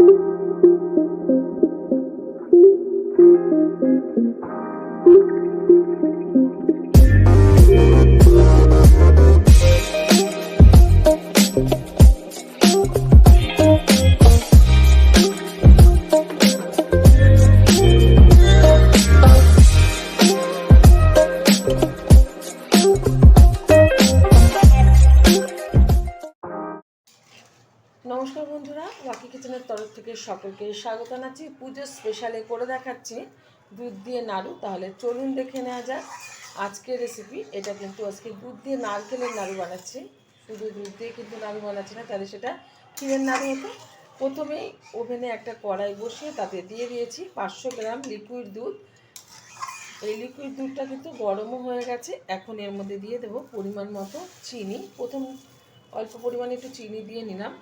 Thank you. বন্ধুরা, ওয়াকি কিচেনের তরফ থেকে সকলকে স্বাগত জানাচ্ছি। পুজোর স্পেশালে করে দেখাচ্ছি দুধ দিয়ে নাড়ু, তাহলে চলুন দেখে নেওয়া যাক। আজকের রেসিপি এটা কিন্তু আজকে দুধ দিয়ে নারকেলের নাড়ু বানাচ্ছি। শুধু দুধ দিয়ে কিন্তু নাড়ু বানাচ্ছি না, তাহলে সেটা ক্ষীরের নাড়ু হতো। প্রথমেই ওভেনে একটা কড়াই বসিয়ে তাতে দিয়ে দিয়েছি পাঁচশো গ্রাম লিকুইড দুধ। এই লিকুইড দুধটা কিন্তু গরমও হয়ে গেছে, এখন এর মধ্যে দিয়ে দেবো পরিমাণ মতো চিনি। প্রথম অল্প পরিমাণে একটু চিনি দিয়ে নিলাম।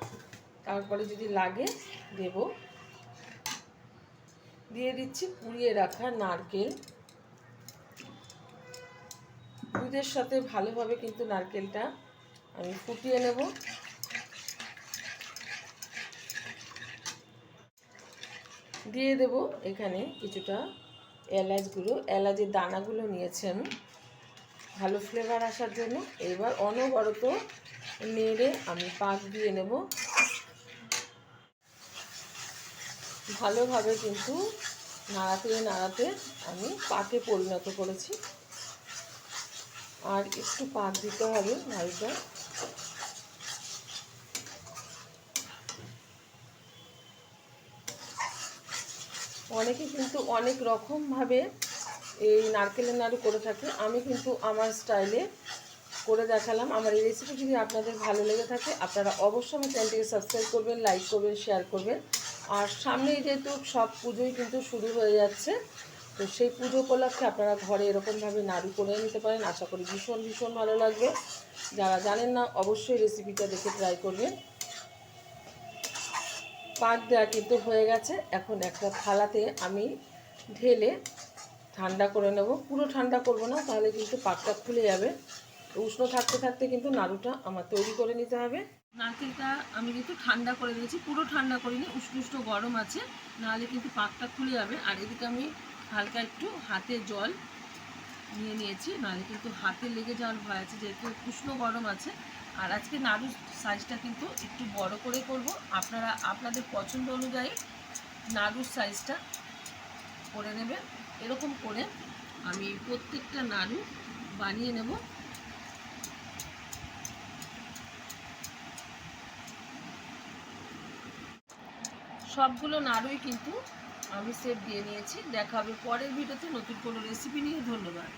তারপরে যদি লাগে, দেব। দিয়ে দিচ্ছি পুড়িয়ে রাখা নারকেল। দুধের সাথে ভালোভাবে কিন্তু নারকেলটা আমি ফুটিয়ে নেব। দিয়ে দেব এখানে কিছুটা এলাচ গুঁড়ো। এলাচের দানাগুলো নিয়েছি আমি ভালো ফ্লেভার আসার জন্য। এবার অনবরত নেড়ে আমি পাক দিয়ে নেব। ভালোভাবে কিন্তু নাড়াতে নাড়াতে আমি পাকে পরিণত করেছি। আর একটু পাক দিতে হবে নাড়িটা অনেকে কিন্তু অনেক রকমভাবে এই নারকেলের নাড়ু করে থাকে। আমি কিন্তু আমার স্টাইলে করে দেখালাম। আমার এই রেসিপি যদি আপনাদের ভালো লেগে থাকে, আপনারা অবশ্যই আমার চ্যানেলটিকে সাবস্ক্রাইব করবেন লাইক করবেন শেয়ার করবেন। আর সামনেই যেহেতু সব পুজোই কিন্তু শুরু হয়ে যাচ্ছে, তো সেই পুজো উপলক্ষে আপনারা ঘরে এরকমভাবে নাড়ু করে নিতে পারেন। আশা করি ভীষণ ভীষণ ভালো লাগবে। যারা জানেন না, অবশ্যই রেসিপিটা দেখে ট্রাই করবেন। পাক দেওয়া কিন্তু হয়ে গেছে। এখন একটা থালাতে আমি ঢেলে ঠান্ডা করে নেব। পুরো ঠান্ডা করব না, তাহলে কিন্তু পাকটা খুলে যাবে। উষ্ণ থাকতে থাকতে কিন্তু নাড়ুটা আমার তৈরি করে নিতে হবে। নারকেলটা আমি কিন্তু ঠান্ডা করে দিয়েছি পুরো ঠান্ডা করিনি, উষ্ণ উষ্ণ গরম আছে, নাহলে কিন্তু পাকটা খুলে যাবে। আর এদিকে আমি হালকা একটু হাতে জল নিয়ে নিয়েছি, নাহলে কিন্তু হাতে লেগে যাওয়ার ভয় আছে, যেহেতু উষ্ণ গরম আছে। আর আজকে নাড়ুর সাইজটা কিন্তু একটু বড় করে করব। আপনারা, আপনাদের পছন্দ অনুযায়ী নাড়ুর সাইজটা করে নেবেন। এরকম করে আমি প্রত্যেকটা নাড়ু বানিয়ে নেব। সবগুলো নাড়ুই কিন্তু আমি সেভ দিয়ে নিয়েছি। দেখা হবে পরের ভিডিওতে নতুন কোনো রেসিপি নিয়ে। ধন্যবাদ।